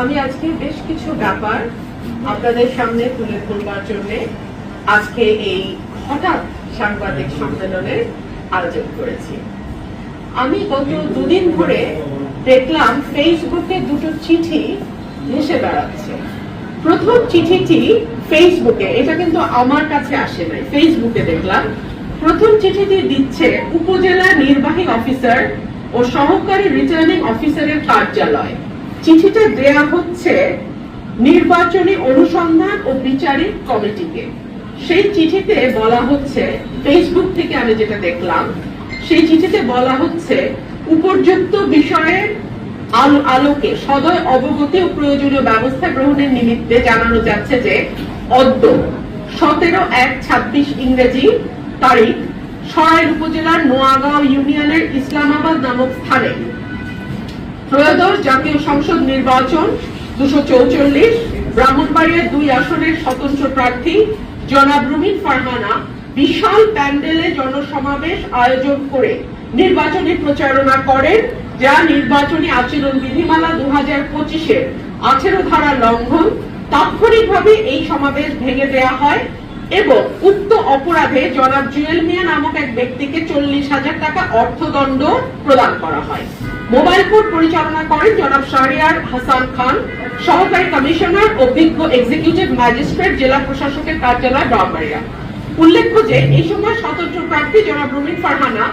আমি আজকে বেশ কিছু ব্যাপার আপনাদের সামনে তুলে ধরবার জন্য আজকে এই হঠাৎ সাংবাদিক সম্মেলনের আয়োজন করেছি। আমি গত দুদিন ধরে দেখলাম ফেসবুকে দুটো চিঠি ভেসে বেড়াচ্ছে। প্রথম চিঠিটি ফেসবুকে, এটা কিন্তু আমার কাছে আসে নাই, ফেসবুকে দেখলাম। প্রথম চিঠিটি দিচ্ছে উপজেলা নির্বাহী অফিসার ও সহকারী রিটার্নিং অফিসারের কার্যালয়। চিঠিটা দেয়া হচ্ছে নির্বাচনী অনুসন্ধান ও বিচারিক কমিটিকে। সেই চিঠিতে বলা হচ্ছে ফেসবুক থেকে আমি যেটা দেখলাম, সেই চিঠিতে বলা হচ্ছে উপর্যুক্ত বিষয়ের আলোকে সদয় অবগতি ও প্রয়োজনীয় ব্যবস্থা গ্রহণের নিমিত্তে জানানো যাচ্ছে যে, অদ্য সতেরো এক ছাব্বিশ ইংরেজি তারিখ সরাইল উপজেলার নোয়াগাঁও ইউনিয়নের ইসলামাবাদ নামক স্থানে। ত্রয়োদশ জাতীয় সংসদ নির্বাচন দুশো চৌচল্লিশ, ব্রাহ্মণবাড়িয়ার দুই আসনের স্বতন্ত্র প্রার্থী জনাব রুমিন ফারহানা বিশাল প্যান্ডেলে জনসমাবেশ আয়োজন করে নির্বাচনী প্রচারণা করেন, যা নির্বাচনী আচরণ বিধিমালা দু হাজার পঁচিশের আঠেরো ধারা লঙ্ঘন। তাৎক্ষণিকভাবে এই সমাবেশ ভেঙে দেয়া হয়। এবং উক্ত অপরাধে জনাব জুয়েল মিয়া নামক এক ব্যক্তিকে চল্লিশ হাজার টাকা অর্থদণ্ড প্রদান করা হয়। মোবাইল কোর্ট পরিচালনা করেন জনাব শাহরিয়ার হাসান খান, সহকারী কমিশনার ও বিজ্ঞ এক্সিকিউটিভ ম্যাজিস্ট্রেট, জেলা প্রশাসকের কার্যালয় ব্রাহ্মণবাড়িয়া। উল্লেখ্য যে, এই সময় স্বতন্ত্র প্রার্থী জনাব রুমিন ফারহানা,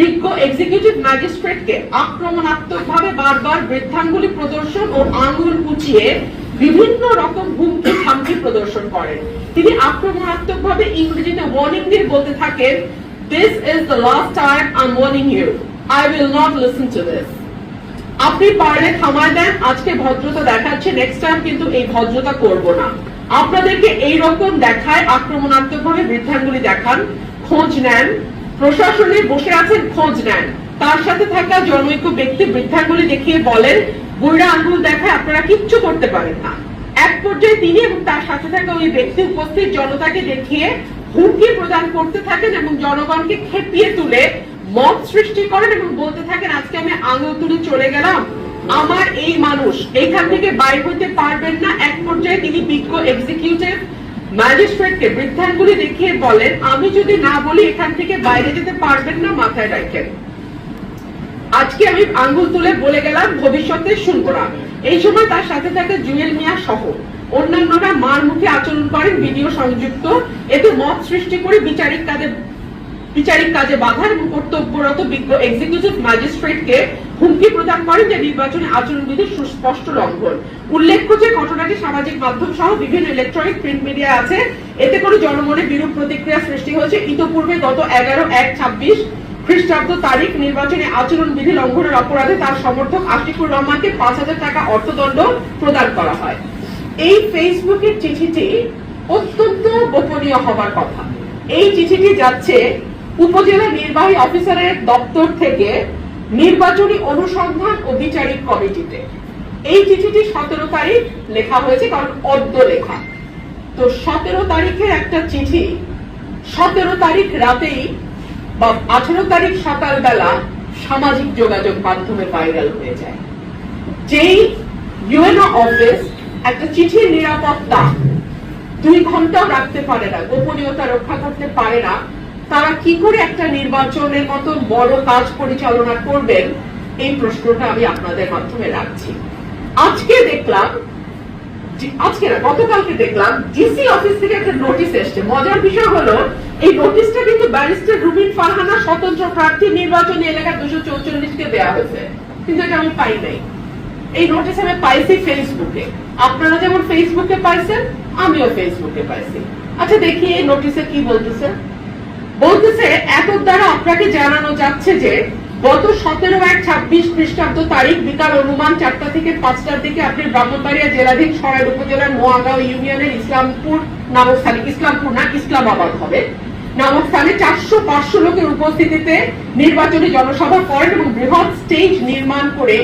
বিজ্ঞ এক্সিকিউটিভ ম্যাজিস্ট্রেটকে আক্রমণাত্মকভাবে বারবার বৃদ্ধাঙ্গুলি প্রদর্শন ও আঙ্গুল কুচিয়ে বিভিন্ন রকম হুমকি থামকি প্রদর্শন করেন। তিনি আক্রমণাত্মকভাবে ইংরেজিতে ওয়ার্নিং দিয়ে বলতে থাকেন this is the last time I am warning you I will not listen to this আপনি পারলে থামায় দেন, আজকে ভদ্রতা দেখাচ্ছে নেক্সট টাইম কিন্তু এই ভদ্রতা করব না। আপনাদেরকে এই রকম দেখায় আক্রমণাত্মক ভাবে বৃদ্ধাঙ্গুলি দেখান, খোঁজ নেন, প্রশাসনে বসে আছেন, খোঁজ নেন। তার সাথে থাকা জনৈক ব্যক্তি বৃদ্ধাঙ্গুলি দেখিয়ে বলেন, বুড়া আঙ্গুল দেখায় আপনারা কিচ্ছু করতে পারেন না। এক পর্যায়ে তিনি এবং তার সাথে থাকা ওই ব্যক্তি উপস্থিত, জনতাকে দেখিয়ে হুমকি প্রদান করতে থাকেন এবং জনগণকে খেপিয়ে তুলে মত সৃষ্টি করেন এবং বলতে থাকেন, আজকে আমি আঙুল তুলে চলে গেলাম। আমার এই মানুষ, এইখান থেকে বাইর হতে পারবেন না। এক পর্যায়ে তিনি বিজ্ঞ এক্সিকিউটিভ ম্যাজিস্ট্রেটকে বৃদ্ধাঙ্গুলি দেখিয়ে বলেন, আমি যদি না বলি, এখান থেকে বাইরে যেতে পারবেন না মাথায় রাখেন। আজকে আমি আঙ্গুল তুলে বলে গেলাম, ভবিষ্যতে শুনব না এই সময় তার সাথে থাকে জুয়েল মিয়া সহ। অন্যান্যরা মার মুখে আচরণ করেন, ভিডিও সংযুক্ত। এতে মত সৃষ্টি করে বিচারিক কাজে বিচারিক কাজে বাধা এবং কর্তব্যরত বিজ্ঞ এক্সিকিউটিভ ম্যাজিস্ট্রেটকে হুমকি প্রদান করেন যে নির্বাচনী আচরণবিধির সুস্পষ্ট লঙ্ঘন। উল্লেখ্য যে ঘটনাটি সামাজিক মাধ্যম সহ বিভিন্ন ইলেকট্রনিক প্রিন্ট মিডিয়া আছে। এতে করে জনমনে বিরূপ প্রতিক্রিয়া সৃষ্টি হয়েছে। ইতোপূর্বে গত এগারো এক ছাব্বিশ খ্রিস্টাব্দ তারিখ নির্বাচনী আচরণ বিধি লঙ্ঘনের অপরাধে তার সমর্থক আশিকুর রহমানকে পাঁচ হাজার টাকা অর্থদণ্ড প্রদান করা হয়। এই ফেসবুকের চিঠিটি অত্যন্ত গোপনীয় হবার কথা। এই চিঠিটি যাচ্ছে উপজেলা নির্বাহী অফিসারের দপ্তর থেকে নির্বাচনী অনুসন্ধান ও বিচারিক কমিটিতে। এই চিঠিটি সতেরো তারিখ লেখা হয়েছে, কারণ অদ্য লেখা। তো সতেরো তারিখের একটা চিঠি সতেরো তারিখ রাতেই বা আঠেরো তারিখ সকালবেলা সামাজিক যোগাযোগ মাধ্যমে ভাইরাল হয়ে যায়। যেই ইউএনও অফিস একটা চিঠির নিরাপত্তা দুই ঘন্টাও রাখতে পারে না, গোপনীয়তা রক্ষা করতে পারে না, তারা কি করে একটা নির্বাচনের মতো বড় কাজ পরিচালনা করবেন? এই প্রশ্নটা আমি আপনাদের মাধ্যমে রাখছি। আজকে দেখলাম আজকে না, গতকালকে দেখলাম ডিসি অফিস থেকে একটা নোটিশ এসছে। মজার বিষয় হলো, এই নোটিশটা কিন্তু ব্যারিস্টার রুবিন ফারহানা স্বতন্ত্র প্রার্থী নির্বাচনী এলাকা দুশো চৌচল্লিশকে দেওয়া হয়েছে। কিন্তু এটা আমি পাই নাই। এই নোটিশ আমি পাইছি ফেসবুকে আপনারা যেমন ফেসবুকে পাইছেন, আমিও ফেসবুকে পাইছি। আচ্ছা দেখি এই নোটিশে কি বলতেছে। বলতেছে এত দ্বারা আপনাকে জানানো যাচ্ছে যে গত সতেরো এক ছাব্বিশ খ্রিস্টাব্দ তারিখ বিকাল অনুমান চারটা থেকে পাঁচটার দিকে আপনি ব্রাহ্মণবাড়িয়া জেলাধীন সরাইল উপজেলার নোয়াগাঁও ইউনিয়নের ইসলামপুর নামক স্থানে ইসলামপুর না, ইসলামাবাদ হবে। নামক স্থানে চারশো পাঁচশো লোকের উপস্থিতিতে নির্বাচনী জনসভা করেন এবং বৃহৎ স্টেজ নির্মাণ করে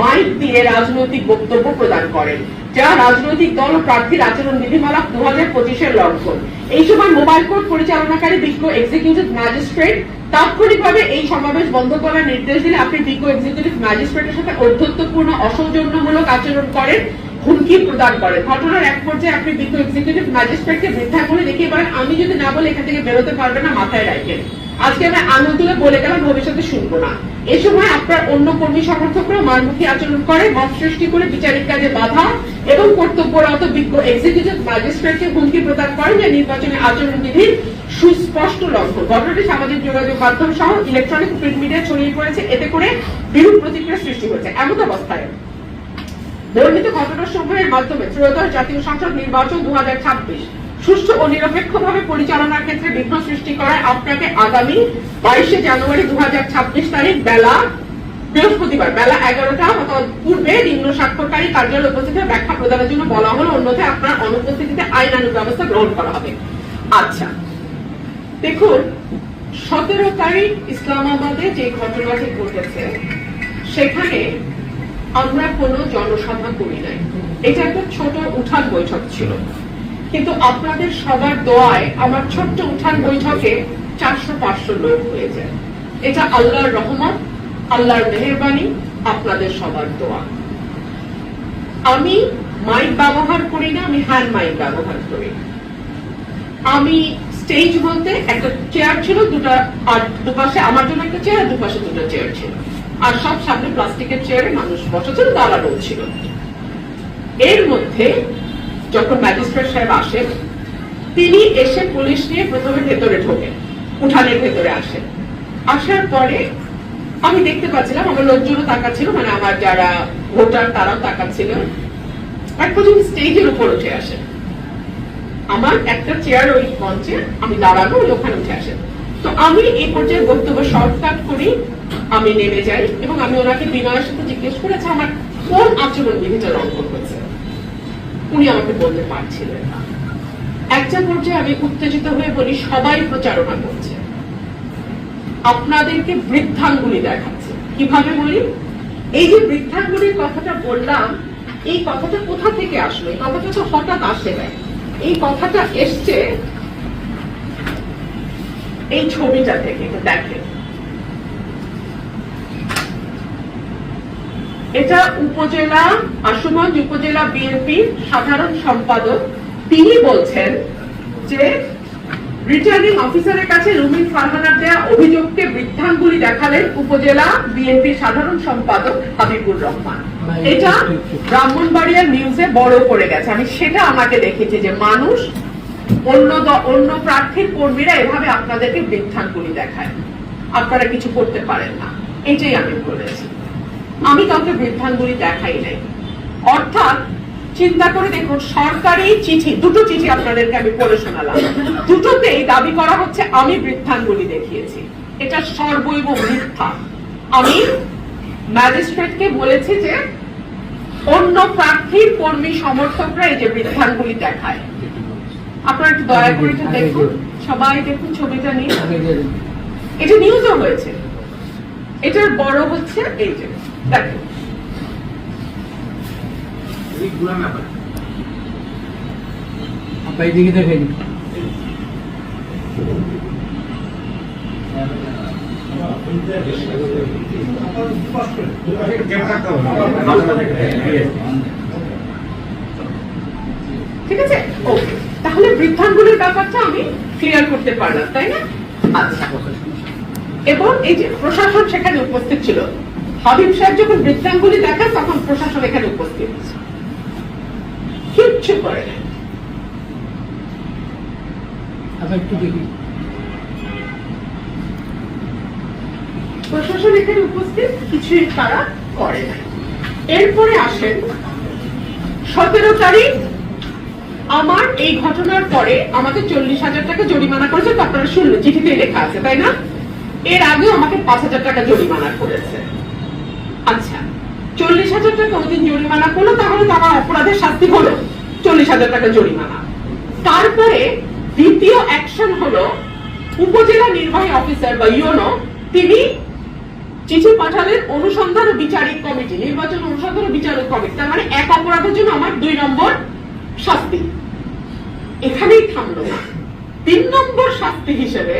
মাইক দিয়ে রাজনৈতিক বক্তব্য প্রদান করেন, যা রাজনৈতিক দল ও প্রার্থীর আচরণ বিধিমালা দু হাজার পঁচিশের লঙ্ঘন। এই সময় মোবাইল কোর্ট পরিচালনাকারী বিজ্ঞ এক্সিকিউটিভ ম্যাজিস্ট্রেট তাৎক্ষণিকভাবে এই সমাবেশ বন্ধ করার নির্দেশ দিলে আপনি বিজ্ঞ এক্সিকিউটিভ ম্যাজিস্ট্রেটের সাথে অধ্যত্বপূর্ণ অসৌজন্যমূলক আচরণ করেন, হুমকি প্রদান করেন। ঘটনার এক পর্যায়ে আপনি বিজ্ঞ এক্সিকিউটিভ ম্যাজিস্ট্রেটকে বৃদ্ধা করে দেখিয়ে পারেন আমি যদি না বলে এখান থেকে বেরোতে পারবে না, মাথায় রাখেন আজকে আমি আনন্দে বলে গেলাম, ভবিষ্যতে শুনব না। এ সময় আপনার অন্য কর্মী সমর্থকরা মারমুখী আচরণ করে, মত সৃষ্টি করে বিচারিক কাজে বাধা এবং কর্তব্যরত বিজ্ঞ এক্সিকিউটিভ ম্যাজিস্ট্রেটকে হুমকি প্রদান করেন যে নির্বাচনী আচরণবিধির সুস্পষ্ট লক্ষ্য ঘটনাটি সামাজিক যোগাযোগ মাধ্যম সহ ইলেকট্রনিক প্রিন্ট মিডিয়া ছড়িয়ে পড়েছে। এতে করে বিরূপ প্রতিক্রিয়া সৃষ্টি হয়েছে। এমন অবস্থায় বর্ণিত ঘটনার সমূহের মাধ্যমে ত্রয়োদশ জাতীয় সংসদ নির্বাচন দু সুষ্ঠু ও নিরপেক্ষভাবে পরিচালনার ক্ষেত্রে বিঘ্ন সৃষ্টি করায় আপনাকে আগামী বাইশে জানুয়ারি দু হাজার ছাব্বিশ তারিখ বেলা বৃহস্পতিবার বেলা এগারোটা অথবা পূর্বে নিম্ন স্বাক্ষরকারী কার্যালয় উপস্থিত ব্যাখ্যা প্রদানের জন্য বলা হলো। অন্যথায় আপনার অনুপস্থিতিতে আইনানুগ ব্যবস্থা গ্রহণ করা হবে। আচ্ছা। দেখুন, সতেরো তারিখ ইসলামাবাদে যে ঘটনাটি ঘটেছে, সেখানে আমরা কোনো জনসভা করি নাই। এটা একটা ছোট উঠান বৈঠক ছিল। কিন্তু আপনাদের সবার দোয়ায় আমার ছোট্ট উঠান বৈঠকে চারশো পাঁচশো লোক হয়ে যায়। এটা আল্লাহর রহমান আল্লাহর মেহরবানি, আপনাদের সবার দোয়া। আমি মাইক ব্যবহার করি না, আমি হ্যান্ড মাইক ব্যবহার করি। আমি স্টেজ বলতে একটা চেয়ার ছিল, দুটা আর দুপাশে, আমার জন্য একটা চেয়ার দুপাশে দুটো চেয়ার ছিল। আর সব সামনে প্লাস্টিকের চেয়ারে মানুষ বসা ছিল দাঁড়ানো ছিল। এর মধ্যে যখন ম্যাজিস্ট্রেট সাহেব আসেন, তিনি এসে পুলিশ নিয়ে প্রথমে ভেতরে ঢোকেন, উঠানের ভেতরে আসেন। আসার পরে আমি দেখতে পাচ্ছিলাম, আমার লোকজনও তাকাচ্ছিল মানে আমার যারা ভোটার তারাও তাকাচ্ছিল। এক পর্যন্ত স্টেজের উপর উঠে আসেন। আমার একটা চেয়ার ওই মঞ্চে আমি দাঁড়ানো ওই ওখানে উঠে আসেন তো আমি এই পর্যায়ে বক্তব্য শর্টকাট করি আমি নেমে যাই এবং আমি ওনাকে বিনয়ের সাথে জিজ্ঞেস করেছি আমার কোন আচরণ বিধিটা লঙ্ঘন হয়েছে উনি আমাকে বলতে পারছিলেন না। একটা পর্যায়ে আমি উত্তেজিত হয়ে বলি, সবাই প্রচারণা করছে। আপনাদেরকে বৃদ্ধাঙ্গুলি দেখাচ্ছে। কীভাবে বলি? এই যে বৃদ্ধাঙ্গুলির কথাটা বললাম, এই কথাটা কোথা থেকে আসলো? এই কথাটা তো হঠাৎ আসে নাই। এই কথাটা এসছে এই ছবিটা থেকে দেখেন এটা উপজেলা, আশুগঞ্জ উপজেলা বিএনপির সাধারণ সম্পাদক। তিনি বলছেন যে রিটার্নিং অফিসারের কাছে রুমিন ফারহানার দেয়া অভিযোগকে বৃদ্ধাঙ্গুলি দেখালেন উপজেলা বিএনপির সাধারণ সম্পাদক হাবিবুর রহমান। এটা ব্রাহ্মণবাড়িয়ার নিউজে বড় করে গেছে। আমি সেটা আমাকে দেখেছি যে মানুষ, অন্য অন্য প্রার্থীর কর্মীরা এভাবে আপনাদেরকে দেখায়। আপনারা কিছু করতে পারেন না। এটাই আমি বলেছি। আমি কাউকে দেখাই নাই। অর্থাৎ চিন্তা করে দেখুন, সরকারি চিঠি, দুটো চিঠি আপনাদেরকে আমি পড়ে শোনালাম। দুটোতেই দাবি করা হচ্ছে, আমি বৃদ্ধাঙ্গুলি দেখিয়েছি। এটা সর্বৈব মিথ্যা। আমি ম্যাজিস্ট্রেটকে বলেছি যে অন্য প্রার্থীর কর্মী সমর্থকরা এই যে বৃদ্ধাঙ্গুলি দেখায়। আপনারা একটু দয়া করে একটু দেখুন। সবাই দেখুন ছবিটা নিয়ে। এটা নিউজও হয়েছে। এটার বড় হচ্ছে এই যে দেখেন দেখেন। ঠিক আছে? ওকে তাহলে বৃদ্ধাঙ্গুলির ব্যাপারটা আমি ক্লিয়ার করতে পারলাম, তাই না? আচ্ছা। এবং এই যে প্রশাসন সেখানে উপস্থিত ছিল, হাবিব সাহেব যখন বৃদ্ধাঙ্গুলি দেখান তখন প্রশাসন এখানে উপস্থিত কিচ্ছু করে না আপা একটু দেখি। প্রশাসন এখানে উপস্থিত, কিছুই তারা করে এরপরে আসেন। সতেরো তারিখ, আমার এই ঘটনার পরে আমাকে চল্লিশ হাজার টাকা জরিমানা করেছে আপনারা শুনলেন চিঠিতে লেখা আছে, তাই না? এর আগেও আমাকে পাঁচ হাজার টাকা জরিমানা করেছে। আচ্ছা চল্লিশ হাজার টাকা ওদিন জরিমানা করল, তাহলে তো আমার অপরাধের শাস্তি হলো, চল্লিশ হাজার টাকা জরিমানা। তারপরে দ্বিতীয় অ্যাকশন হলো, উপজেলা নির্বাহী অফিসার বা ইউনো, তিনি চিঠি পাঠালেন অনুসন্ধান ও বিচারিক কমিটি, নির্বাচন অনুসন্ধান ও বিচারিক কমিটি। তার মানে এক অপরাধের জন্য আমার দুই নম্বর শাস্তি। এখানেই থামলো। তিন নম্বর শাস্তি হিসেবে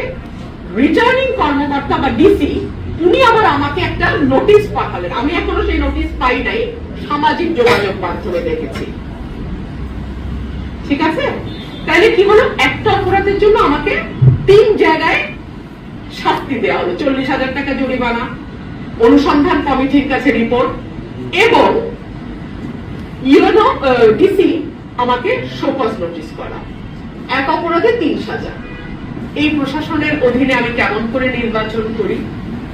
রিটার্নিং কর্মকর্তা বা ডিসি উনি আবার আমাকে একটা নোটিশ পাঠালেন। আমি এখনও সেই নোটিশ পাই নাই, সামাজিক যোগাযোগ মাধ্যমে দেখেছি। ঠিক আছে? তাহলে কি হলো? একটা অপরাধের জন্য আমাকে তিন জায়গায় শাস্তি দেওয়া হলো। চল্লিশ হাজার টাকা জরিমানা অনুসন্ধান কমিটির কাছে রিপোর্ট এবং ইউনো ডিসি আমাকে শোকজ নোটিশ করা। এক অপরাধে তিন সাজা এই প্রশাসনের অধীনে আমি কেমন করে নির্বাচন করি?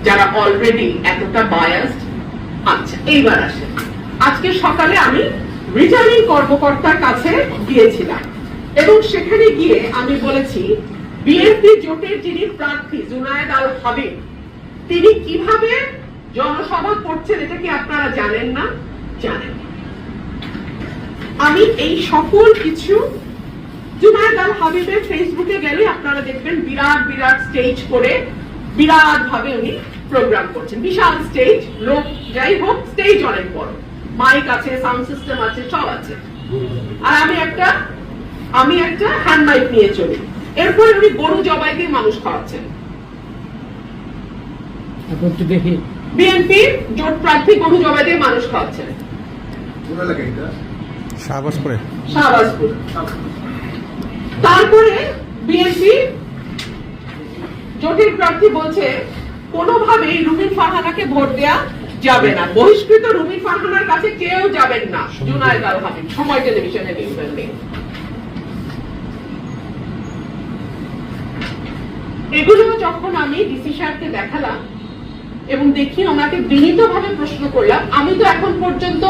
যারা অলরেডি এতটা বায়াসড আচ্ছা এইবার আসেন। আজকে সকালে আমি রিটার্নিং কর্মকর্তার কাছে গিয়েছিলাম এবং সেখানে গিয়ে আমি বলেছি বিএনপি জোটের যিনি প্রার্থী জুনায়েদ আল হাবিব, তিনি কীভাবে জনসভা করছেন এটা কি আপনারা জানেন না? জানেন। আমি এই সকল কিছু আল হাবিবের ফেসবুকে গেলে আপনারা দেখবেন বিরাট বিরাট স্টেজ করে বিরাট ভাবে উনি প্রোগ্রাম করছেন। বিশাল স্টেজ লোক যাই হোক স্টেজ অনেক বড়। মাইক আছে সাউন্ড সিস্টেম আছে, সব আছে। আর আমি একটা আমি একটা হ্যান্ড মাইক নিয়ে চলি। এরপরে উনি গরু জবাই দিয়ে মানুষ খাওয়াচ্ছেন। তারপর একটু দেখি। বিএনপির জোট প্রার্থী গরু জবাই দিয়ে মানুষ খাওয়াচ্ছেন। শাহবাজপুরে। শাহবাজপুর। তারপরে বিএনপি জোটের প্রার্থী বলছে কোনোভাবেই রুমিন ফারহানাকে ভোট দেয়া যাবে না। বহিষ্কৃত রুমিন ফারহানার কাছে কেউ যাবেন না। জুনায়দ আল হাবিব সময় টেলিভিশনে এগুলো যখন আমি ডিসি সাহেবকে দেখালাম এবং দেখি ওনাকে বিনীতভাবে প্রশ্ন করলাম, আমি তো এখন পর্যন্ত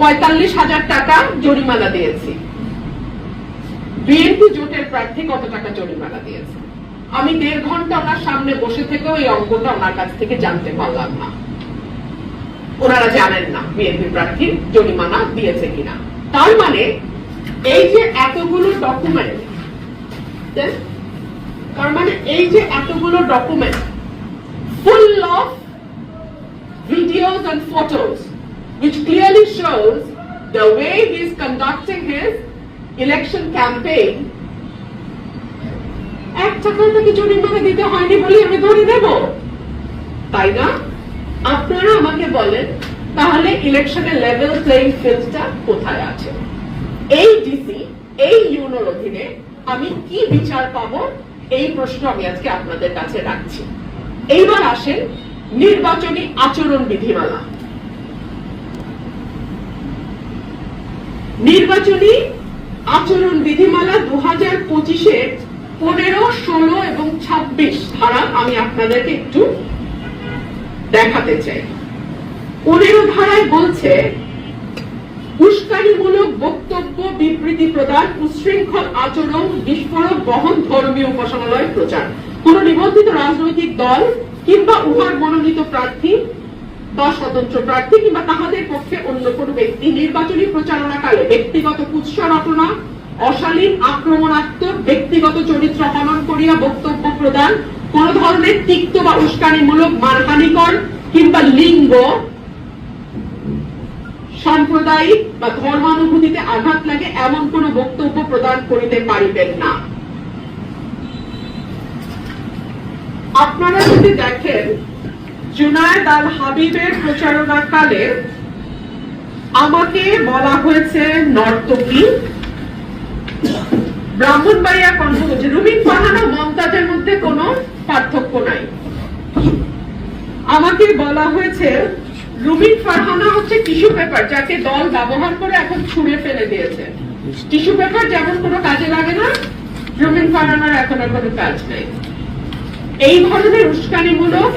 পঁয়তাল্লিশ হাজার টাকা জরিমানা দিয়েছি। বিএনপি জোটের প্রার্থী কত টাকা জরিমানা দিয়েছে? আমি দেড় ঘণ্টা ওনার সামনে বসে থেকেও এই অঙ্কটা ওনার কাছ থেকে জানতে পারলাম না। ওনারা জানেন না বিএনপি প্রার্থী জরিমানা দিয়েছে কিনা। তার মানে এই যে এতগুলো ডকুমেন্ট তার মানে এই যে এতগুলো document full of videos and photos, which clearly shows the way he is conducting his election campaign. এক টাকাও তাকে জরিমানা দিতে হয়নি বলে আমি ধরে নেব। তাই না? আপনারা আমাকে বলেন, তাহলে ইলেকশনের লেভেল প্লেইং ফিল্ডটা কোথায় আছে? এই ডিসি এই ইউনোর অধীনে আমি কি বিচার পাবো? এই প্রশ্ন আমি আজকে আপনাদের কাছে রাখছি। এইবার আসেন নির্বাচনী আচরণ বিধিমালা। নির্বাচনী আচরণ বিধিমালা দু হাজার পঁচিশের পনেরো, ষোলো এবং ছাব্বিশ ধারা আমি আপনাদেরকে একটু দেখাতে চাই। পনেরো ধারায় বলছে, উস্কানিমূলক বক্তব্য, বিবৃতি প্রদান, উশৃঙ্খল আচরণ, বিস্ফোরক, বহন, ধর্মীয় উপাসনালয় প্রচার। কোন নিবন্ধিত রাজনৈতিক দল কিংবা উহার মনোনীত প্রার্থী বা স্বতন্ত্র প্রার্থী কিংবা তাহাদের পক্ষে অন্য কোন ব্যক্তি নির্বাচনী প্রচারণাকালে ব্যক্তিগত কুৎস রটনা অশালীন আক্রমণাত্মক ব্যক্তিগত চরিত্র হনন করিয়া বক্তব্য প্রদান, কোন ধরনের তিক্ত বা উস্কানিমূলক মানহানিকর কিংবা লিঙ্গ, সাম্প্রদায়িক বা ধর্মানুভূতিতে আঘাত লাগে এমন কোন বক্তব্য প্রদান করিতে পারিবেন না। আপনারা যদি দেখেন, জুনায়দ আল হাবিবের প্রচারণাকালে আমাকে বলা হয়েছে নর্তকী। ব্রাহ্মণবাড়িয়া করছে রুবিন ফারহান ও মমতাজের মধ্যে কোনো পার্থক্য নাই। আমাকে বলা হয়েছে, রুবিন ফারহানা হচ্ছে টিস্যু পেপার যাকে দল ব্যবহার করে এখন ছুঁড়ে ফেলে দিয়েছে। টিস্যু পেপার যেমন কোনো কাজে লাগে না, রুবিন ফারহানার এখন আর কোনো কাজ নেই। এই ধরনের উস্কানিমূলক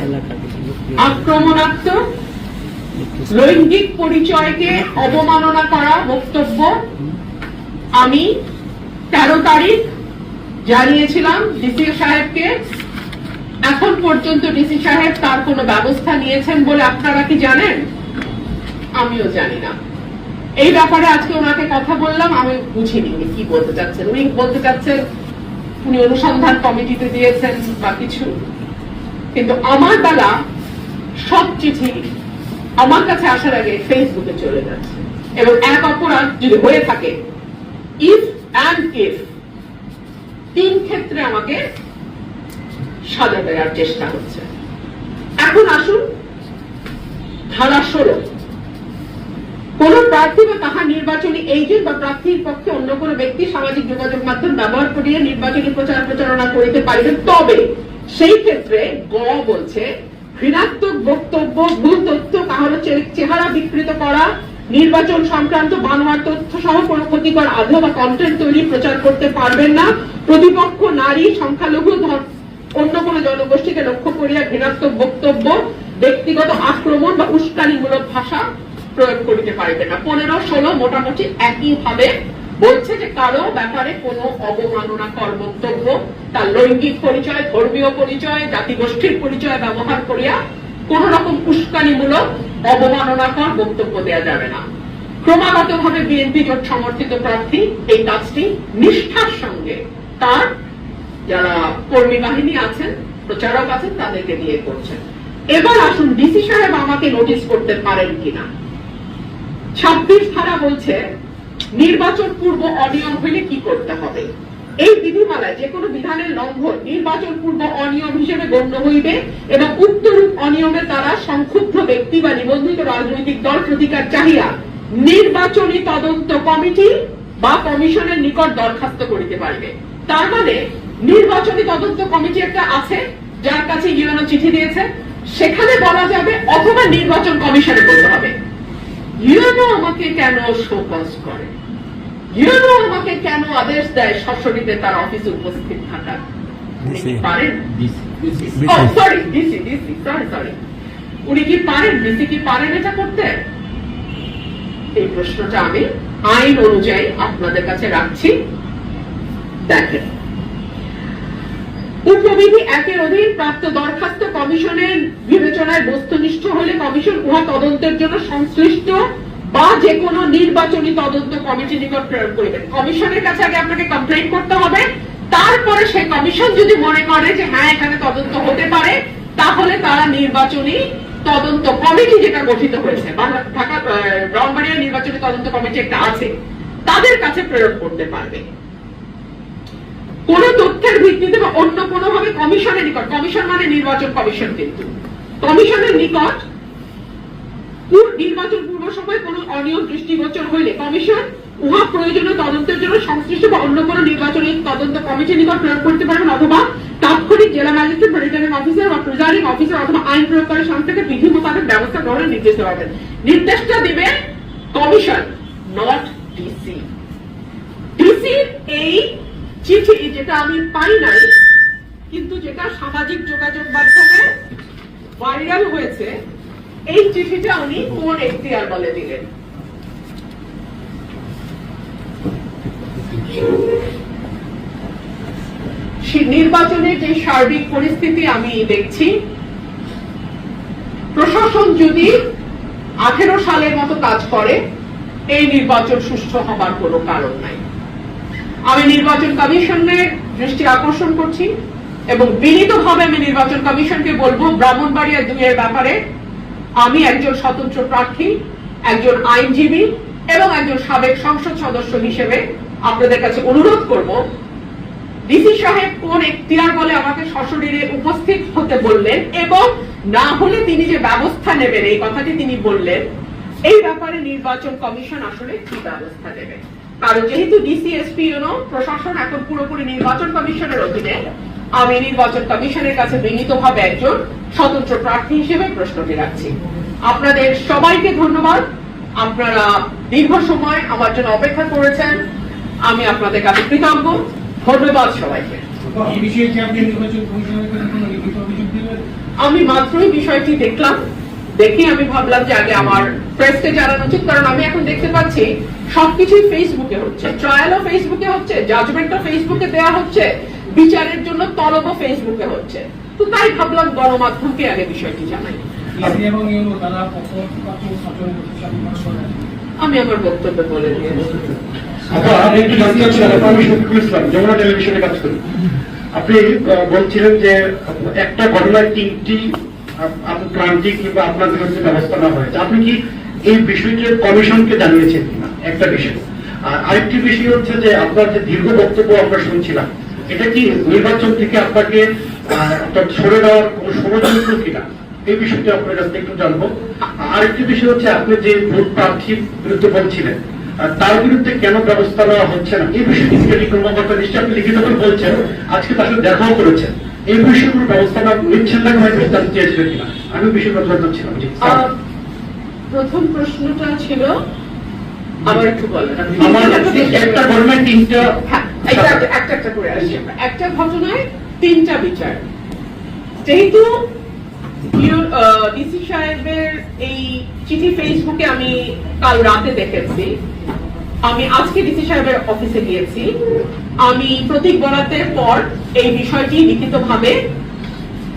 আক্রমণাত্মক লৈঙ্গিক পরিচয়কে অবমাননা করা বক্তব্য আমি তেরো তারিখ জানিয়েছিলাম ডিসি সাহেবকে। এখন পর্যন্ত ডিসি সাহেব তার কোনো ব্যবস্থা নিয়েছেন বলে আপনারা কি জানেন? আমিও জানি না। এই ব্যাপারে আজকে ওনাকে কথা বললাম, আমি বুঝিনি উনি কি বলতে চাচ্ছেন, উনি বলতে চাচ্ছেন উনি অনুসন্ধান কমিটিতে দিয়েছেন বা কিছু। কিন্তু আমার বেলা সব চিঠি আমার কাছে আসার আগে ফেসবুকে চলে যাচ্ছে। এবং এক অপরাধ যদি হয়ে থাকে ইফ অ্যান্ড ইফ তিন ক্ষেত্রে আমাকে সাজা দেওয়ার চেষ্টা হচ্ছে। এখন আসুন ধারা ষোলো। কোন প্রার্থী বা তাহার নির্বাচনী এজেন্ট বা প্রার্থীর পক্ষে অন্য কোন ব্যক্তি সামাজিক যোগাযোগ মাধ্যম ব্যবহার করিয়া নির্বাচনী প্রচার প্রচারণা করিতে পারিবেন। তবে সেই ক্ষেত্রে গ বলছে ঘৃণাত্মক বক্তব্য, ভুল তথ্য কাহারও চে- চেহারা বিকৃত করা, নির্বাচন সংক্রান্ত বানোয়ার তথ্য সহ কোন ক্ষতিকর আধা বা কন্টেন্ট তৈরি প্রচার করতে পারবেন না। প্রতিপক্ষ, নারী, সংখ্যালঘু অন্য কোন জনগোষ্ঠীকে লক্ষ্য করিয়া ঘৃণাত্মক বক্তব্য, ব্যক্তিগত আক্রমণ বা উস্কানিমূলক ভাষা প্রয়োগ করিতে পারিবে না। পনেরো, ষোলো মোটামুটি একই ভাবে বলছে যে কারও ব্যাপারে কোনো অবমাননাকর বক্তব্য তার লৈঙ্গিক পরিচয়, ধর্মীয় পরিচয়, জাতিগোষ্ঠীর পরিচয় ব্যবহার করিয়া কোন রকম উস্কানিমূলক অবমাননাকর বক্তব্য দেওয়া যাবে না। ক্রমাগতভাবে বিএনপি জোট সমর্থিত প্রার্থী এই কাজটি নিষ্ঠার সঙ্গে তার যারা কর্মী বাহিনী আছেন, প্রচারক আছেন, তাদেরকে দিয়ে করছেন। এবার আসুন ডিসি সাহেব আমাকে নোটিশ করতে পারেন কিনা। ছাব্বিশ ধারা বলছে, নির্বাচন পূর্ব অনিয়ম হইলে কি করতে হবে? এই বিধিমালায় যে কোনো বিধানের লঙ্ঘন নির্বাচন পূর্ব অনিয়ম হিসেবে গণ্য হইবে এবং উক্তরূপ অনিয়মে তারা সংক্ষুব্ধ ব্যক্তি বা নিবন্ধিত রাজনৈতিক দল প্রতিকার চাহিয়া নির্বাচনী তদন্ত কমিটি বা কমিশনের নিকট দরখাস্ত করিতে পারবে। তার মানে নির্বাচনী তদন্ত কমিটি একটা আছে, যার কাছে ইউএনও চিঠি দিয়েছে, সেখানে বলা যাবে অথবা নির্বাচন কমিশনে বলতে হবে। ইউএনও আমাকে কেন শোকজ করে? ইউএনও আমাকে কেন আদেশ দেয় সশরীরে তার অফিসে উপস্থিত থাকার? উনি কি পারেন? Sorry DC DC sorry sorry উনি কি পারেন? ডিসি কি পারেন এটা করতে? এই প্রশ্নটা আমি আইন অনুযায়ী আপনাদের কাছে রাখছি। দেখেন উপবিধি একের অধীন প্রাপ্ত দরখাস্ত কমিশনের বিবেচনায় বস্তুনিষ্ঠ হলে কমিশন উহা তদন্তের জন্য সংশ্লিষ্ট বা যে কোনো নির্বাচনী তদন্ত কমিটি নিকট প্রেরণ করিবেন। কমিশনের কাছে আগে আপনাকে কমপ্লেন করতে হবে। তারপরে সেই কমিশন যদি মনে করে যে হ্যাঁ এখানে তদন্ত হতে পারে, তাহলে তারা নির্বাচনী তদন্ত কমিটি যেটা গঠিত হয়েছে ঢাকা নির্বাচনী তদন্ত কমিটি একটা আছে, তাদের কাছে প্রেরণ করতে পারবে। কোন তথ্যের ভিত্তিতে বা অন্য কোনো ভাবে কমিশনের নিকট, কমিশন মানে নির্বাচন কমিশন কিন্তু। কমিশনের নিকট নির্বাচন পূর্ব সময় কোন অনিয়ম, দৃষ্টিগোচর হইলে কমিশন উহা প্রয়োজনীয় তদন্তের জন্য সংশ্লিষ্ট বা অন্য কোনো নির্বাচনী তদন্ত কমিটির নিকট প্রয়োগ করতে পারবেন অথবা তাৎক্ষণিক জেলা ম্যাজিস্ট্রেট রিটার্নিং অফিসার বা প্রিজাইডিং অফিসার অথবা আইন প্রয়োগকারী সংস্থাকে বিধি মোতাবেক ব্যবস্থা গ্রহণের নির্দেশ দেওয়া হবে নির্দেশটা দিবে কমিশন নট ডিসি ডিসির এই চিঠি যেটা আমি পাই নাই, কিন্তু যেটা সামাজিক যোগাযোগ মাধ্যমে ভাইরাল হয়েছে, এই চিঠিটা উনি কোন এখতিয়ার বলে দিলেন? নির্বাচনের যে সার্বিক পরিস্থিতি আমি দেখছি, প্রশাসন যদি আঠেরো সালের মতো কাজ করে, এই নির্বাচন সুষ্ঠু হবার কোনো কারণ নাই। আমি নির্বাচন কমিশনের দৃষ্টি আকর্ষণ করছি এবং বিনীতভাবে আমি নির্বাচন কমিশনকে বলব, ব্রাহ্মণবাড়িয়া দুইয়ের ব্যাপারে আমি একজন স্বতন্ত্র প্রার্থী, একজন আইনজীবী এবং একজন সাবেক সংসদ সদস্য হিসেবে আপনাদের কাছে অনুরোধ করব, ডিসি সাহেব কোন এখতিয়ার বলে আমাকে সশরীরে উপস্থিত হতে বললেন এবং না হলে তিনি যে ব্যবস্থা নেবেন, এই কথাটি তিনি বললেন, এই ব্যাপারে নির্বাচন কমিশন আসলে কি ব্যবস্থা নেবে? কারণ যেহেতু ডিসিএসপি ইউনো প্রশাসন এখন পুরোপুরি নির্বাচন কমিশনের অধীনে আমি নির্বাচন কমিশনের কাছে বিনীতভাবে একজন স্বতন্ত্র প্রার্থী হিসেবে প্রশ্নটি রাখছি। আপনাদের সবাইকে ধন্যবাদ। আপনারা দীর্ঘ সময় আমার জন্য অপেক্ষা করেছেন। আমি আপনাদের কাছে কৃতজ্ঞ। ধন্যবাদ সবাইকে। আমি মাত্রই বিষয়টি দেখলাম। দেখে আমি ভাবলাম যে আগে আমার প্রেসকে জানানো উচিত কারণ আমি এখন দেখতে পাচ্ছি সবকিছুই ফেসবুকে হচ্ছে। ট্রায়ালও ফেসবুকে হচ্ছে জাজমেন্টও ফেসবুকে দেওয়া হচ্ছে বিচারের জন্য তলবও ফেসবুকে হচ্ছে। তো তাই ভাবলাম গণমাধ্যমকে আগে বিষয়টি জানাই। আমি আমার বক্তব্য বলে দিয়েছি। আচ্ছা। আপনি বলছিলেন যে একটা ঘটনায় তিনটি কিংবা আপনার বিরুদ্ধে ব্যবস্থা নেওয়া হয়েছে। আপনি কি এই বিষয়টি কমিশনকে জানিয়েছেন একটা বিষয়। আর আরেকটি বিষয় হচ্ছে যে আপনার যে দীর্ঘ বক্তব্য আমরা শুনছিলাম এটা কি নির্বাচন থেকে আপনাকে সরে দেওয়ার কোনো ষড়যন্ত্র কিনা? এই বিষয়টি আপনার কাছ থেকে একটু জানব। আরেকটি বিষয় হচ্ছে আপনি যে ভোট প্রার্থীর বিরুদ্ধে বলছিলেন তার বিরুদ্ধে কেন ব্যবস্থা নেওয়া হচ্ছে না? এই বিষয়ে সিকিউরিটি কর্মকর্তা নিশ্চয়ই আপনি লিখিত করে বলছেন? আজকে তার সাথে দেখাও করেছেন। এই বিষয়ে কোনো ব্যবস্থা না নিচ্ছেন না হয়তো জানতে চেয়েছিলেন কিনা? আমি বিষয়টা জানতে চাচ্ছিলাম জি। স্যার। আহ, প্রথম প্রশ্নটা ছিল হ্যাঁ, যেহেতু ডিসি সাহেবের এই চিঠি ফেসবুকে আমি কাল রাতে দেখেছি। আমি আজকে ডিসি সাহেবের অফিসে গিয়েছি। আমি প্রতীক বরাতের পর এই বিষয়টি লিখিতভাবে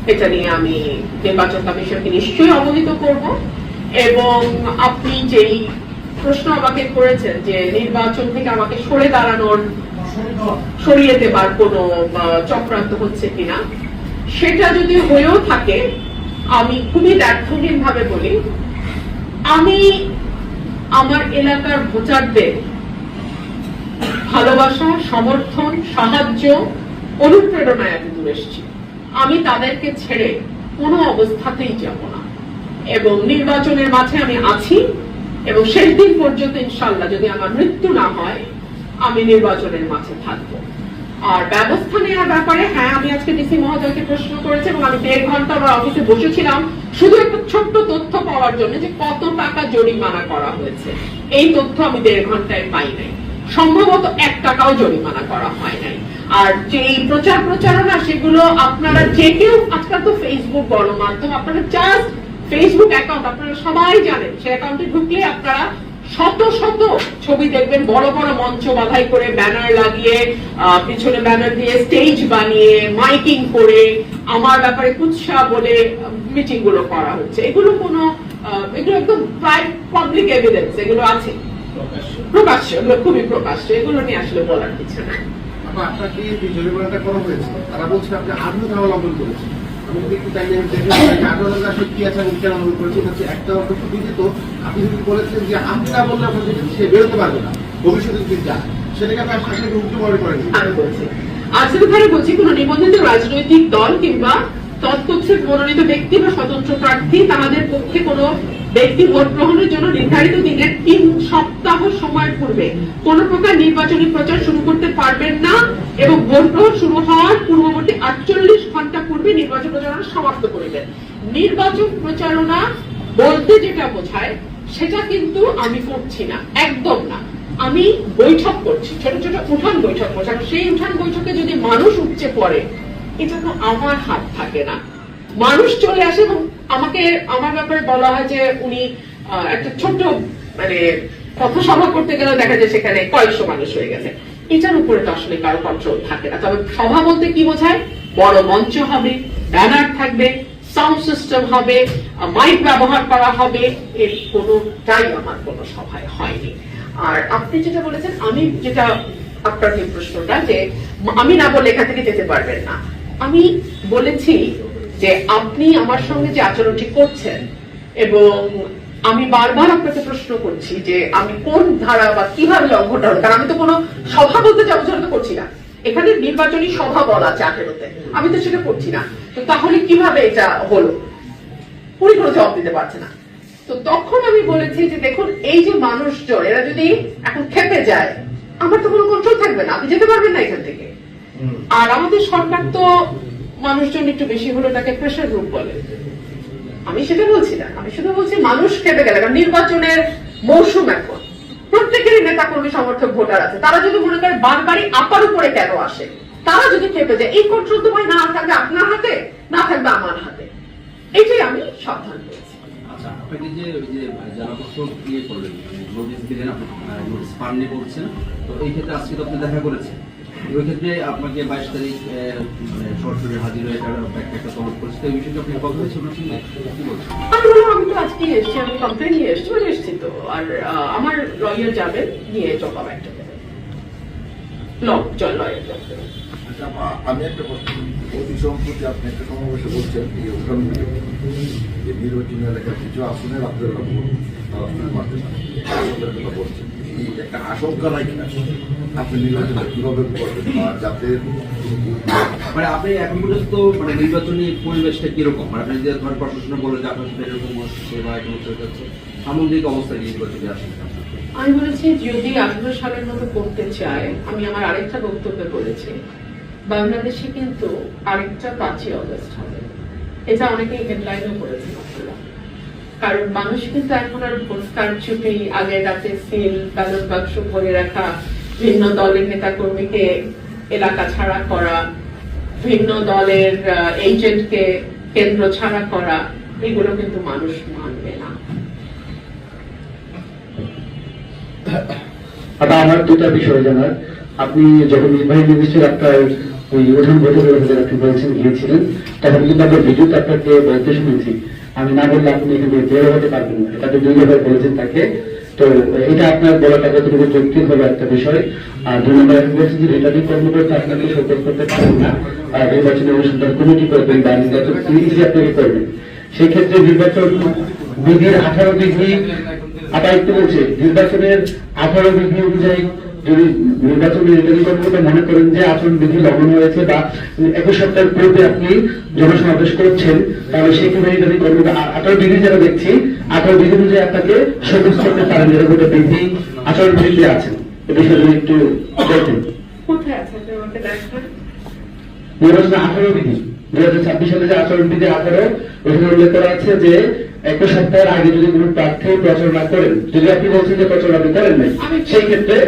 এটা নিয়ে আমি নির্বাচন কমিশনকে নিশ্চয়ই অবহিত করব। এবং আপনি যেই প্রশ্ন আমাকে করেছেন যে নির্বাচন থেকে আমাকে সরে দাঁড়ানোর সরিয়ে দেবার কোনো চক্রান্ত হচ্ছে কিনা, সেটা যদি হয়েও থাকে, আমি খুবই দ্ব্যর্থহীন ভাবে বলি, আমি আমার এলাকার ভোটারদের ভালোবাসা, সমর্থন, সাহায্য, অনুপ্রেরণায় আমি দূর এসেছি। আমি তাদেরকে ছেড়ে কোনো অবস্থাতেই যাব না। এবং নির্বাচনের মাঝে আমি আছি। এবং শেষ দিন পর্যন্ত ইনশাল্লাহ যদি আমার মৃত্যু না হয়, আমি নির্বাচনের মাঝে থাকব। আর ব্যবস্থা নেওয়ার ব্যাপারে হ্যাঁ আমি আজকে ডিসি মহোদয়কে প্রশ্ন করেছি এবং আমি দেড় ঘণ্টা আমার অফিসে বসেছিলাম। শুধু একটা ছোট্ট তথ্য পাওয়ার জন্য যে কত টাকা জরিমানা করা হয়েছে। এই তথ্য আমি দেড় ঘন্টায় পাই নাই। সম্ভবত এক টাকাও জরিমানা করা হয় নাই। আর যে প্রচার প্রচারণা সেগুলো আপনারা যে কেউ, আজকাল তো ফেসবুক গণমাধ্যম, আপনারা জাস্ট ফেসবুক অ্যাকাউন্ট আপনারা সবাই জানেন সেই অ্যাকাউন্টে ঢুকলে আপনারা শত শত ছবি দেখবেন বড় বড় মঞ্চ বাধাই করে ব্যানার লাগিয়ে পিছনে ব্যানার দিয়ে স্টেজ বানিয়ে মাইকিং করে আমার ব্যাপারে কুৎসা বলে মিটিংগুলো করা হচ্ছে। এগুলো কোনো এগুলো একদম প্রায় পাবলিক এভিডেন্স এগুলো আছে। প্রকাশ্য। এগুলো খুবই প্রকাশ্য এগুলো নিয়ে আসলে বলার কিছু আপনাকে যে জরিমানাটা করা হয়েছে? তারা বলছে আপনি আগ্রহ ধারা করেছেন। রাজনৈতিক দল কিংবা তৎকর্তৃক মনোনীত ব্যক্তি বা স্বতন্ত্র প্রার্থী তাদের পক্ষে কোনো ব্যক্তি ভোট গ্রহণের জন্য নির্ধারিত দিনের তিন সপ্তাহ সময় পূর্বে কোন প্রকার নির্বাচনী প্রচার শুরু করতে পারবেন না এবং ভোট গ্রহণ শুরু হওয়ার পূর্ববর্তী আটচল্লিশ ঘণ্টা পূর্বে নির্বাচন প্রচারণা সমাপ্ত করিবেন নির্বাচন প্রচারণা বলতে যেটা বোঝায়, সেটা কিন্তু আমি করছি না, একদম না। আমি বৈঠক করছি, ছোট ছোট উঠান বৈঠক করছি। সেই উঠান বৈঠকে যদি মানুষ উপচে পড়ে এটা তো আমার হাত থাকে না। মানুষ চলে আসে এবং আমাকে, আমার ব্যাপারে বলা হয় যে উনি একটা ছোট্ট মানে পথসভা করতে গেলে দেখা যায় সেখানে কয়েকশো মানুষ হয়ে গেছে। এটার উপরে তো আসলে কারও কন্ট্রোল থাকে না। তবে সভা বলতে কি বোঝায়? বড় মঞ্চ হবে, ব্যানার থাকবে সাউন্ড সিস্টেম হবে মাইক ব্যবহার করা হবে, এর কোনোটাই আমার কোনো সভায় হয়নি। আর আপনি যেটা বলেছেন, আমি যেটা আপনার প্রশ্নটা, যে আমি না বলে এখান থেকে যেতে পারবেন না। আমি বলেছি যে আপনি আমার সঙ্গে যে আচরণটি করছেন, এবং আমি বারবার আপনাকে প্রশ্ন করছি যে আমি কোন ধারা বা কীভাবে লঙ্ঘনটা হলো কারণ আমি তো কোনো সভা বলতে যাব করছি না। এখানে নির্বাচনী সভা বলা আছে আঠেরোতে আমি তো সেটা করছি না। তো তাহলে কীভাবে এটা হলো? উনি কোনো জবাব দিতে পারছে না। তো তখন আমি বলেছি যে দেখুন এই যে মানুষজন এরা যদি এখন খেপে যায় আমার তো কোনো কন্ট্রোল থাকবে না আপনি যেতে পারবেন না এখান থেকে। আর আমাদের সরকার তো মানুষজন একটু বেশি হলে তাকে প্রেশার গ্রুপ বলে। আমি সেটা বলছি না আমি শুধু বলছি মানুষ খেপে গেলে কারণ নির্বাচনের মৌসুম এখন। প্রত্যেকেরই নেতা কর্মী সমর্থক ভোটার আছে। তারা যদি মনে করে বারবারই আপার উপরে কেন আসে? তারা যদি খেপে যায় এই কন্ট্রোল তো না থাকবে আপনার হাতে না থাকবে আমার হাতে। এটাই আমি সাবধান করেছি। আচ্ছা আপনাকে যে ওই যে যারা প্রশ্ন ইয়ে করলেন নোটিশ দিলেন আপনি নোটিশ পাননি বলছেন তো এই ক্ষেত্রে আজকে তো আপনি দেখা করেছেন। ওই ক্ষেত্রে আপনাকে বাইশ তারিখ মানে সরাসরি হাজির হয়ে একটা একটা তলব করেছে এই বিষয়টা আপনি কথা হয়েছে ওনার সঙ্গে কি বলছেন? আমি তো আজকে এসেছি আমি কমপ্লেন নিয়ে এসেছি মানে এসেছি তো। আর আমার লয়ার যাবেন নিয়ে জবাব একটা। দেবেন লোকজন লয়ের জন্য আচ্ছা, আ- আমি একটা প্রশ্ন অতি সম্প্রতি আপনি একটা সমাবেশে বলছেন এই ওখান যে নির্বাচনী এলাকার কিছু আসনের আপনারা তারা আপনারা মারতে কথা বলছেন। এই একটা আশঙ্কা নাই কিনা আপনি নির্বাচনটা কীভাবে করবেন? বা যাতে মানে আপনি এখন পর্যন্ত মানে নির্বাচনী পরিবেশটা কীরকম? মানে আপনি যে ধরেন প্রশাসন বলে যে আপনার সাথে এরকম হচ্ছে বা এরকম হচ্ছে যাচ্ছে সামগ্রিক অবস্থা কি নির্বাচনী আসলে আমি বলেছি, যদি আঠারো সালের মতো করতে চায়, আমি আমার আরেকটা বক্তব্যে বলেছি, বাংলাদেশে কিন্তু আরেকটা পাঁচই অগস্ট হবে। এটা অনেকেই হেডলাইনও আপনারা কারণ মানুষ কিন্তু এখন আর ভোট কারচুপি আগের রাতে সিল ব্যালট বাক্স ভরে রাখা, ভিন্ন দলের নেতা কর্মীকে এলাকা ছাড়া করা, ভিন্ন দলের এজেন্টকে কেন্দ্র ছাড়া করা, এগুলো কিন্তু মানুষ মানবে না। আবার আমার দুটা বিষয় জানার। আপনি যখন নির্বাহী ম্যাজিস্ট্রেট আপনার ওই উঠান বৈঠকের ব্যাপারে আপনি বলছেন গিয়েছিলেন, তখন কিন্তু আমরা ভিডিওতে আপনাকে বলতে শুনেছি। আমি না বললে আপনি এখানে বের হতে পারবেন না। দুই ভাবে বলেছেন তাকে। তো এটা আপনার বলাটা কতটুকু যৌক্তিক হবে একটা বিষয়। আর দুই নম্বর আপনি বলছেন যে রিটার্নিং কর্মকর্তা আপনাকে সতর্ক করতে পারেন না। আর নির্বাচনী অনুসন্ধান কমিটি করবেন বা নির্বাচন পুলিশ আপনাকে করবেন সেই ক্ষেত্রে নির্বাচন বিধির আঠারো ডিগ্রি একটু বলছে নির্বাচনের আঠারো বিধি অনুযায়ী যদি নির্বাচনী রিটার্নিং কর্মকর্তা মনে করেন যে আচরণ বিধি লঙ্ঘন হয়েছে বা একুশ সপ্তাহের পূর্বে আপনি জনসমাবেশ করছেন তাহলে সেখানে রিটার্নিং কর্মকর্তা আঠারো বিধি যেটা দেখছি আঠারো বিধি অনুযায়ী আপনাকে সবুজ করতে পারেন যেরকম একটা বিধি আচরণ বিধিতে আছেন এ বিষয়ে যদি একটু আছে দেখান? নির্বাচনে আঠারো বিধি। দুই হাজার ছাব্বিশ সালে যে আচরণ বিধি আঠারো ওখানে উল্লেখ করা আছে যে একুশ সপ্তাহের আগে যদি কোনো প্রার্থী প্রচারণা করেন যদি আপনি বলছেন যে প্রচারণা আপনি করেন নাই সেই ক্ষেত্রে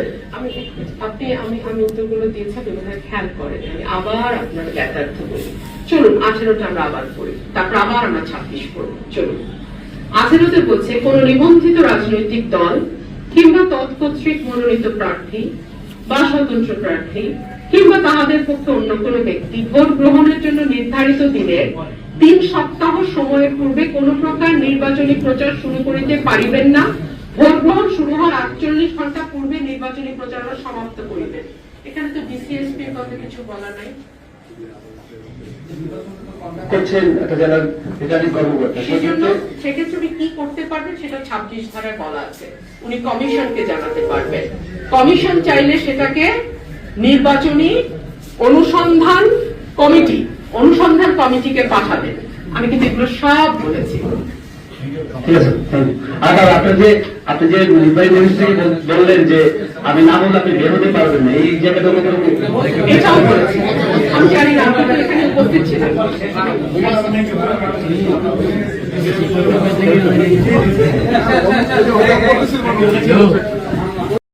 আপনি আমি আমি উত্তরগুলো দিয়েছি আপনি বোধহয় খেয়াল করেন। আমি আবার আপনার জ্ঞাতার্থ বলি। চলুন আঠেরোটা আমরা আবার পড়ি। তারপর আবার আমরা ছাব্বিশ পড়ব। চলুন। আঠেরোতে বলছে কোন নিবন্ধিত রাজনৈতিক দল কিংবা তৎকর্তৃক মনোনীত প্রার্থী বা স্বতন্ত্র প্রার্থী কিংবা তাহাদের পক্ষে অন্য কোনো ব্যক্তি ভোট গ্রহণের জন্য নির্ধারিত দিনের তিন সপ্তাহ সময়ের পূর্বে কোন প্রকার নির্বাচনী প্রচার শুরু করিতে পারিবেন না। ভোট গ্রহণ শুরু হওয়ার আটচল্লিশ ঘণ্টা পূর্বে নির্বাচনী প্রচারণা সমাপ্ত করিবেন। এখানে তো বিসিএসপি কথা কিছু বলা নাই। করছেন একটা জেলার রিটার্নিং কর্মকর্তা। সেজন্য সেক্ষেত্রে সেক্ষেত্রে উনি কি করতে পারবেন সেটা ছাব্বিশ ধারায় বলা আছে। উনি কমিশনকে জানাতে পারবেন কমিশন চাইলে সেটাকে নির্বাচনী অনুসন্ধান কমিটি অনুসন্ধান কমিটিকে পাঠাবেন আমি কিন্তু এগুলো সব বলেছি। ঠিক আছে আর আপনি যে আপনি যে নির্বাহী ম্যাজিস্ট্রেট বললেন যে আমি না বললে আপনি বের হতে পারবেন না এই জায়গাটা এটাও বলেছি। আমি জানি না আপনি এখানে উপস্থিত ছিলেন